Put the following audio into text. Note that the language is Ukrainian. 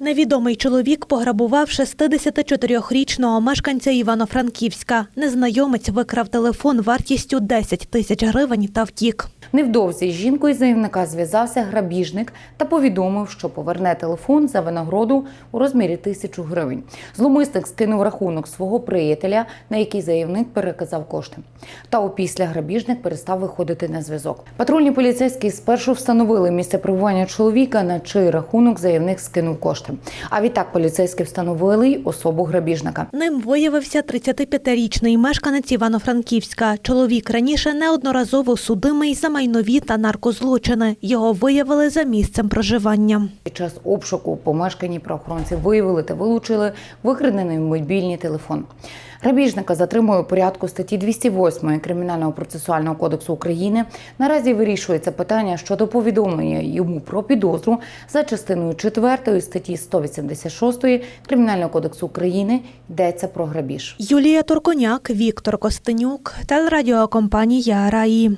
Невідомий чоловік пограбував 64-річного мешканця Івано-Франківська. Незнайомець викрав телефон вартістю 10 тисяч гривень та втік. Невдовзі з жінкою заявника зв'язався грабіжник та повідомив, що поверне телефон за винагороду у розмірі тисячу гривень. Зломисник скинув рахунок свого приятеля, на який заявник переказав кошти. Та опісля грабіжник перестав виходити на зв'язок. Патрульні поліцейські спершу встановили місце перебування чоловіка, на чий рахунок заявник скинув кошти. А відтак поліцейські встановили й особу грабіжника. Ним виявився 35-річний мешканець Івано-Франківська. Чоловік раніше неодноразово судимий за майнові та наркозлочини. Його виявили за місцем проживання. Під час обшуку помешканні правоохоронці виявили та вилучили викрадений мобільний телефон. Грабіжника затримує у порядку статті 208 Кримінального процесуального кодексу України. Наразі вирішується питання щодо повідомлення йому про підозру за частиною 4 статті 186 Кримінального кодексу України йдеться про грабіж. Юлія Турконяк, Віктор Костенюк, телерадіокомпанія Раї.